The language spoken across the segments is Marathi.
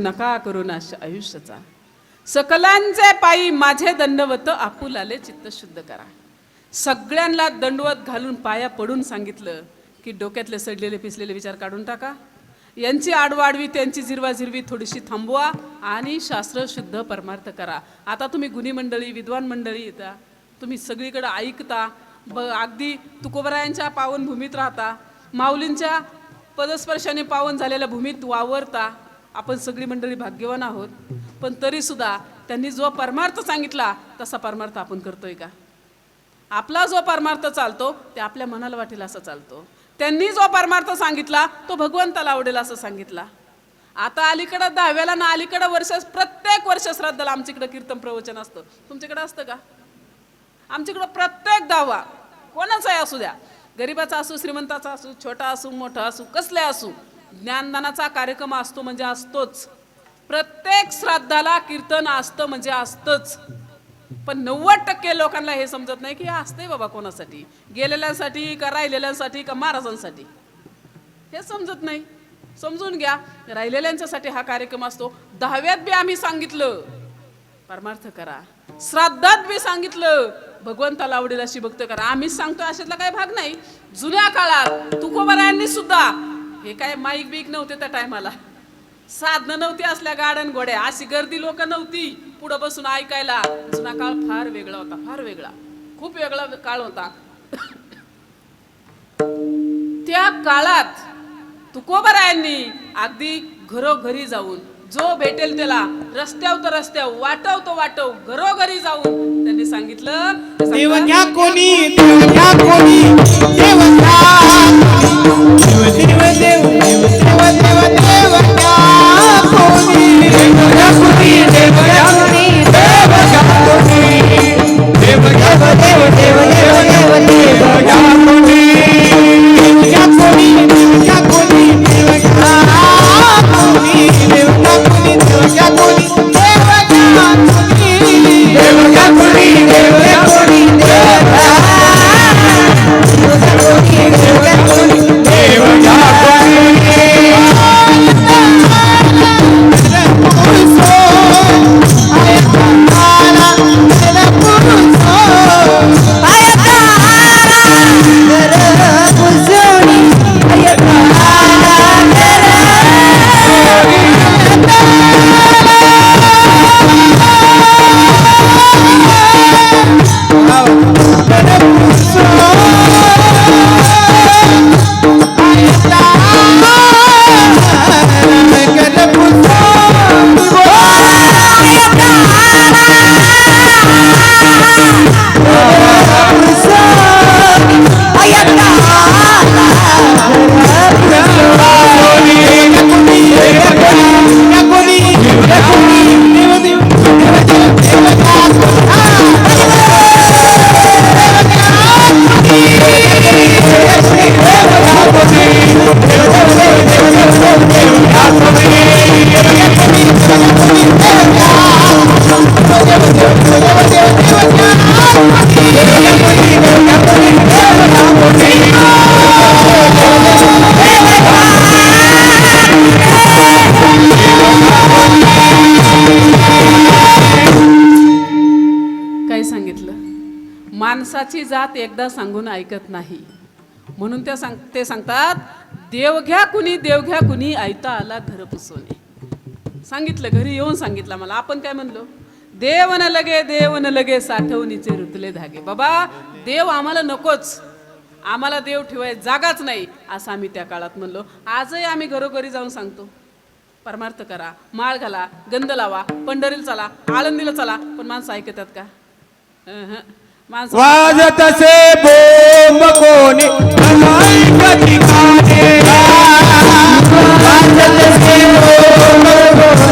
नका करू नाश आयुष्याचा. सकलांचे पायी माझे दंडवत आपुलाले चित्त शुद्ध करा. सगळ्यांना दंडवत घालून पाया पडून सांगितलं की डोक्यातले सडलेले पिसलेले विचार काढून टाका. यांची आडवाडवी त्यांची जिरवाजिरवी थोडीशी थांबवा आणि शास्त्र शुद्ध परमार्थ करा. आता तुम्ही गुन्ही मंडळी विद्वान मंडळी येता तुम्ही सगळीकडे ऐकता. ब अगदी तुकोबरायांच्या पावनभूमीत राहता. माऊलींच्या पदस्पर्शाने पावन झालेल्या भूमीत वावरता. आपण सगळी मंडळी भाग्यवान आहोत. पण तरी सुद्धा त्यांनी जो परमार्थ सांगितला तसा परमार्थ आपण करतोय का? आपला जो परमार्थ चालतो ते आपल्या मनाला वाटेल असा चालतो. त्यांनी जो परमार्थ सांगितला तो भगवंताला आवडेल असं सांगितला. आता अलीकडं दहाव्याला ना अलीकडं वर्ष प्रत्येक वर्ष श्राद्धाला आमच्याकडं कीर्तन प्रवचन असतं. तुमच्याकडे असतं का? आमच्याकडं प्रत्येक दहावा कोणाचाही असू द्या. गरिबाचा असू श्रीमंताचा असू छोटा असू मोठा असू कसले असू ज्ञानदानाचा कार्यक्रम असतो म्हणजे असतोच. प्रत्येक श्राद्धाला कीर्तन असतं म्हणजे असतंच. पण नव्वद टक्के लोकांना हे समजत नाही की हे असतंय बाबा कोणासाठी? गेलेल्यांसाठी का राहिलेल्यांसाठी का महाराजांसाठी? हे समजत नाही. समजून घ्या राहिलेल्यांच्यासाठी हा कार्यक्रम असतो. दहाव्यात बी आम्ही सांगितलं. परमार्थ करा. श्राद्धात बी सांगितलं. भगवंताला आवडेल अशी भक्त करा. आम्हीच सांगतो अशातला काही भाग नाही. जुन्या काळात तुकोबरायांनी सुद्धा हे काय माईक बीक नव्हते त्या टायमाला साधनं नव्हती असल्या गाड्यान गोड्या अशी गर्दी लोक नव्हती पुढं बसून ऐकायला. जुना काळ फार वेगळा होता फार वेगळा. खूप वेगळा काळ होता. त्या काळात तुकोबरायांनी अगदी घरोघरी जाऊन जो भेटेल त्याला रस्त्यावर तर रस्त्यावर वाटव तो वाटव घरोघरी जाऊन त्यांनी सांगितलं. ते देव सांगतात, घ्या कोणी देव घ्या कोणी देव शिव शिव देव शिव शिव देव. माणसाची जात एकदा सांगून ऐकत नाही. म्हणून त्या सांग ते सांगतात देव घ्या कुणी देव घ्या कुणी ऐता आला घर पुसवणे सांगितलं घरी येऊन सांगितलं मला आपण काय म्हणलो? देव न लगे देव न लगे साठवणीचे रुतले धागे. बाबा देव आम्हाला नकोच. आम्हाला देव ठेवाय जागाच नाही असं आम्ही त्या काळात म्हणलो. आजही आम्ही घरोघरी जाऊन सांगतो. परमार्थ करा. माळ घाला गंध लावा पंढरीला चला आळंदीला चला. पण माणसं ऐकतात का? अहं. हं वाजत से बोंब कोणी ऐकत काने वाजत से बोंब कोणी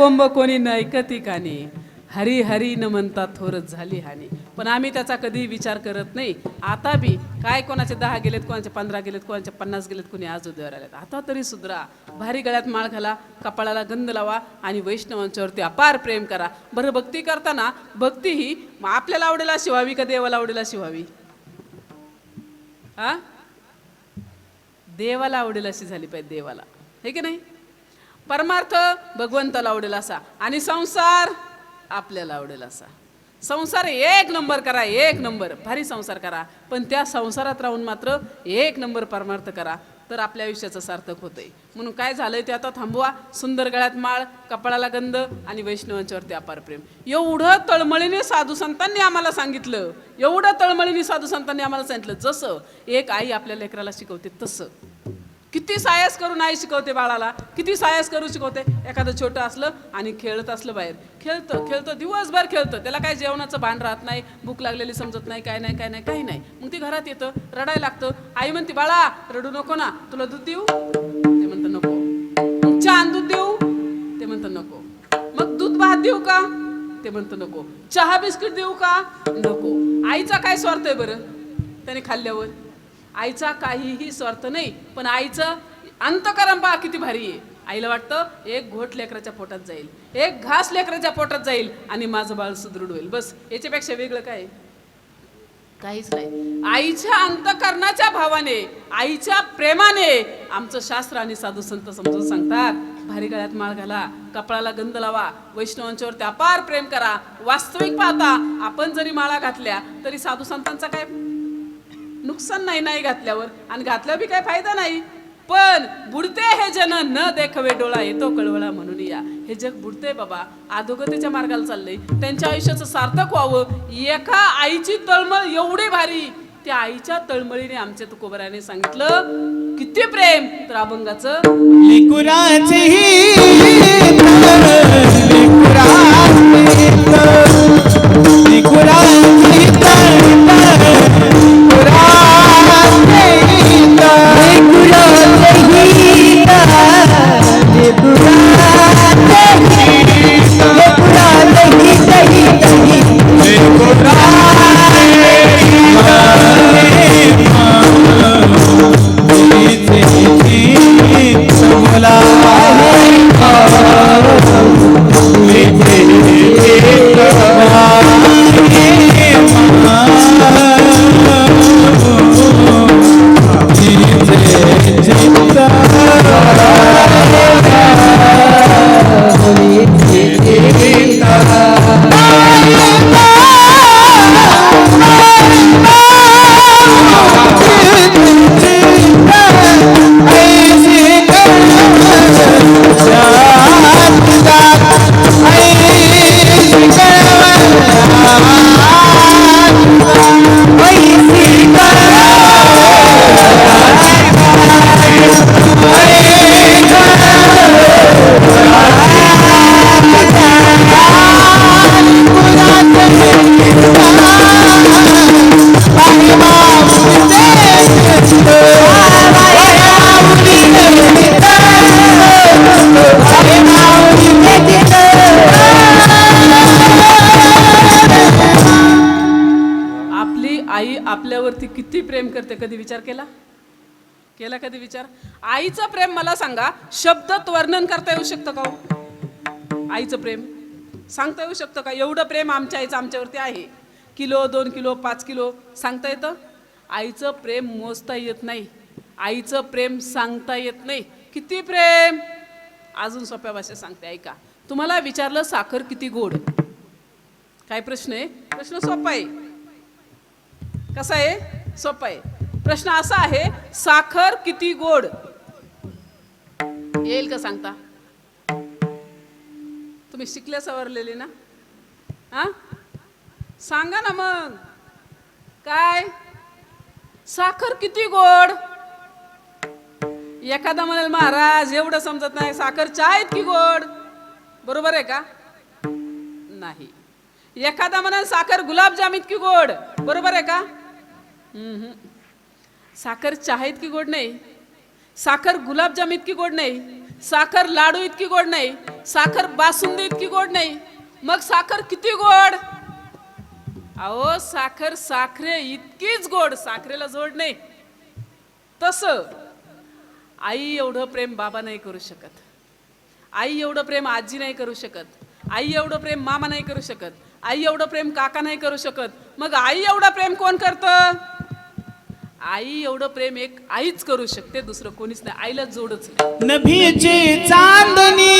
बोंब कोणी न ऐकती कानी. हरी हरी न म्हणता थोरच झाली हानी. पण आम्ही त्याचा कधी विचार करत नाही. आता बी काय कोणाचे दहा गेलेत कोणाचे पंधरा गेलेत कोणाचे पन्नास गेलेत कोणी आज उद्यावर आलेत. आता तरी सुधरा. भारी गळ्यात माळ घाला कपाळाला गंध लावा आणि वैष्णवांच्यावरती अपार प्रेम करा. बरं भक्ती करताना भक्ती ही आपल्याला आवडेल अशी व्हावी का देवाला आवडेल अशी व्हावी? हा देवाला आवडेल अशी झाली पाहिजे देवाला. हे की नाही? परमार्थ भगवंताला आवडेल असा. आणि संसार आपल्याला आवडेल असा. संसार एक नंबर करा एक नंबर. भारी संसार करा. पण त्या संसारात राहून मात्र एक नंबर परमार्थ करा. तर आपल्या आयुष्याचं सार्थक होतंय. म्हणून काय झालंय ते आता थांबवा. सुंदर गळ्यात माळ कपाळाला गंध आणि वैष्णवांच्यावरती अपार प्रेम. एवढं तळमळीने साधू संतांनी आम्हाला सांगितलं. एवढं तळमळीने साधू संतांनी आम्हाला सांगितलं. जसं एक आई आपल्या लेकराला शिकवते तसं. किती सायस करून आई शिकवते बाळाला? किती सायस करून शिकवते? एखादं छोटं असलं आणि खेळत असलं बाहेर. खेळतं खेळतं दिवसभर खेळतं. त्याला काय जेवणाचं भान राहत नाही भूक लागलेली समजत नाही काय नाही काय नाही काही नाही. मग ती घरात येतं रडायला लागतं. आई म्हणते बाळा रडू नको ना. तुला दूध देऊ? ते म्हणतं नको. मग छान दूध देऊ? ते म्हणतं नको. मग दूध भात देऊ का? ते म्हणतं नको. चहा बिस्किट देऊ का? नको. आईचा काय स्वार्थ आहे बरं? त्याने खाल्ल्यावर. आईचा काहीही स्वार्थ नाही पण आईचं अंतकरण पहा किती भारी आहे. आईला वाटतं एक घोट लेकराच्या पोटात जाईल एक घास लेकराच्या पोटात जाईल आणि माझं बाळ सुदृढ होईल. बस याच्यापेक्षा वेगळं काय? काहीच नाही. आईच्या अंतकरणाच्या भावाने आईच्या प्रेमाने आमचं शास्त्र आणि साधू संत समजून सांगतात भारी गळ्यात माळ घाला कपाळाला गंध लावा वैष्णवांच्यावरती अपार प्रेम करा वास्तविक पाहता आपण जरी माळा घातल्या तरी साधू संतांचा काय नुकसान नाही नाही घातल्यावर. आणि घातल्यावर बी काय फायदा नाही. पण बुडते हे जन न देखवे डोळा येतो कळवळा म्हणून या. हे जग बुडते बाबा. अधोगतीच्या मार्गाला चाललंय. त्यांच्या आयुष्याचं सार्थक व्हावं. एका आईची तळमळ एवढी भारी. त्या आईच्या तळमळीने आमच्या तुकोबराने सांगितलं किती प्रेम. तर अभंगाचं विचार केला? केला कधी विचार? आईचं प्रेम मला सांगा शब्दात वर्णन करता येऊ शकतं का हो? आईचं प्रेम. सांगता येऊ शकतं का? एवढं प्रेम आमच्या आईचं आमच्यावरती आहे. किलो दोन किलो पाच किलो सांगता येतं? आईचं प्रेम मोजता येत नाही. आईचं प्रेम सांगता येत नाही. किती प्रेम? अजून सोप्या भाषेत सांगते ऐका. तुम्हाला विचारलं साखर किती गोड? काय प्रश्न आहे? प्रश्न सोपा आहे. कसा आहे? सोपा आहे. प्रश्न असा आहे साखर किती गोड? येईल का सांगता? तुम्ही शिकल्या सवरलेले ना? हा? सांगा ना मग. काय? साखर किती गोड? एखादा म्हणाल महाराज एवढं समजत नाही साखर चहा इतकी गोड. बरोबर आहे का? नाही. एखादा म्हणाल साखर गुलाबजाम इतकी गोड. बरोबर आहे का? साखर चहा इतकी गोड नाही. साखर गुलाबजाम इतकी गोड नाही. साखर लाडू इतकी गोड नाही. साखर बासुंदी इतकी गोड नाही. मग साखर किती गोड? अहो साखर साखरे इतकीच गोड साखरेला जोड नाही. तस आई एवढं प्रेम बाबा नाही करू शकत. आई एवढं प्रेम आजी नाही करू शकत. आई एवढं प्रेम मामा नाही करू शकत. आई एवढं प्रेम काका नाही करू शकत. मग आई एवढं प्रेम कोण करतं? आई एवढं प्रेम एक आईच करू शकते दुसरं कोणीच नाही. आईला जोडच नाही. नभीची चांदणी